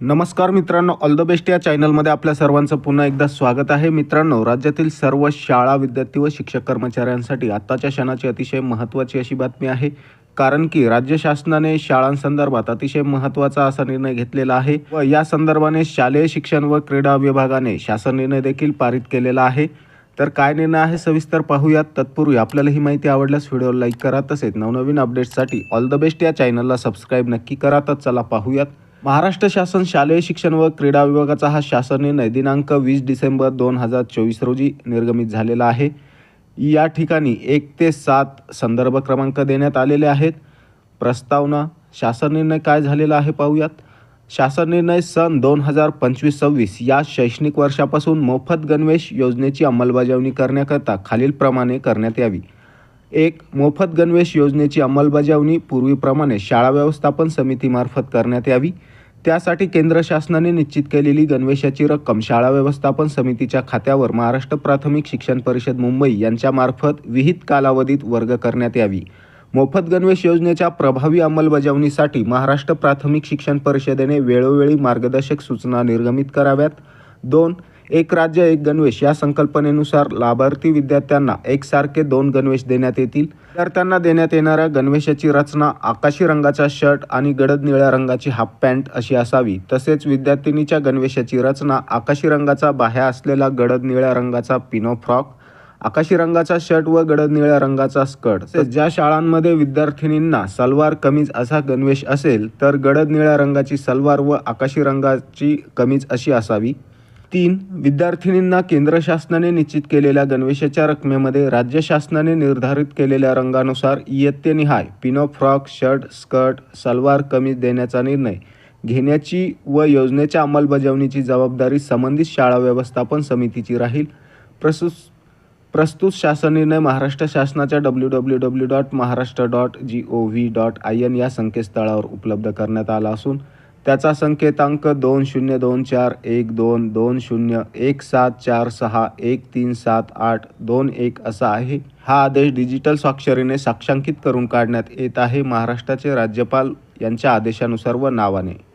नमस्कार मित्रांनो all the best या चॅनलमध्ये आपल्या सर्वांचं पुन्हा एकदा स्वागत आहे. मित्रांनो राज्यातील सर्व शाळा विद्यार्थी व शिक्षक कर्मचाऱ्यांसाठी आत्ताच्या क्षणाची अतिशय महत्त्वाची अशी बातमी आहे. कारण की राज्य शासनाने शाळांसंदर्भात अतिशय महत्त्वाचा असा निर्णय घेतलेला आहे व या संदर्भाने शालेय शिक्षण व क्रीडा विभागाने शासन निर्णय देखील पारित केलेला आहे. तर काय निर्णय आहे सविस्तर पाहूयात. तत्पूर्वी आपल्याला ही माहिती आवडल्यास व्हिडिओ लाईक करा तसेच नवनवीन अपडेट्ससाठी ऑल द बेस्ट या चॅनलला सबस्क्राईब नक्की करा. तर चला पाहूयात. महाराष्ट्र शासन शालेय शिक्षण व क्रीडा विभागाचा हा शासन निर्णय दिनांक वीस डिसेंबर दोन हजार चोवीस रोजी निर्गमित झालेला आहे. या ठिकाणी एक ते सात संदर्भ क्रमांक देण्यात आलेले आहेत. प्रस्तावना शासन निर्णय काय झालेला आहे पाहूयात. शासन निर्णय सन दोन हजार पंचवीस सव्वीस या शैक्षणिक वर्षापासून मोफत गणवेश योजनेची अंमलबजावणी करण्याकरता खालीलप्रमाणे करण्यात यावी. एक मोफत गणवेश योजनेची अंमलबजावणी पूर्वीप्रमाणे शाळा व्यवस्थापन समितीमार्फत करण्यात यावी. त्यासाठी केंद्र शासनाने निश्चित केलेली गणवेशाची रक्कम शाळा व्यवस्थापन समितीच्या खात्यावर महाराष्ट्र प्राथमिक शिक्षण परिषद मुंबई यांच्यामार्फत विहित कालावधीत वर्ग करण्यात यावी. मोफत गणवेश योजनेच्या प्रभावी अंमलबजावणीसाठी महाराष्ट्र प्राथमिक शिक्षण परिषदेने वेळोवेळी मार्गदर्शक सूचना निर्गमित कराव्यात. दोन एक राज्य एक गणवेश. या संकल्पनेनुसार लाभार्थी विद्यार्थ्यांना एकसारखे दोन गणवेश देण्यात येतील. विद्यार्थ्यांना देण्यात येणाऱ्या गणवेशाची रचना आकाशी रंगाचा शर्ट आणि गडद निळ्या रंगाची हाफ पॅन्ट अशी असावी. तसेच विद्यार्थिनीच्या गणवेशाची रचना आकाशी रंगाचा बाह्या असलेला गडद निळ्या रंगाचा पिनो फ्रॉक आकाशी रंगाचा शर्ट व गडद निळ्या रंगाचा स्कर्ट. ज्या शाळांमध्ये विद्यार्थिनींना सलवार कमीज असा गणवेश असेल तर गडद निळ्या रंगाची सलवार व आकाशी रंगाची कमीज अशी असावी. तीन विद्यार्थिनींना केंद्र शासनाने निश्चित केलेल्या गणवेशाच्या रकमेमध्ये राज्य शासनाने निर्धारित केलेल्या रंगानुसार इयत्तेनिहाय पिनो frock shirt skirt salwar kameez देण्याचा निर्णय. घेण्याची व योजनेच्या अंमलबजावणीची जबाबदारी संबंधित शाळा व्यवस्थापन समितीची राहील. प्रस्तुत प्रस्तुत शासन निर्णय महाराष्ट्र शासनाच्या W W W dot Maharashtra dot G O V dot I N या संकेतस्थळावर उपलब्ध करण्यात आला असून त्याचा संकेतांक दोन शून्य दोन चार एक दोन दोन शून्य एक सात चार सहा एक तीन सात आठ दोन एक असा आहे. हा आदेश डिजिटल स्वाक्षरीने साक्षांकित करून काढण्यात येत आहे. महाराष्ट्राचे राज्यपाल यांच्या आदेशानुसार व नावाने.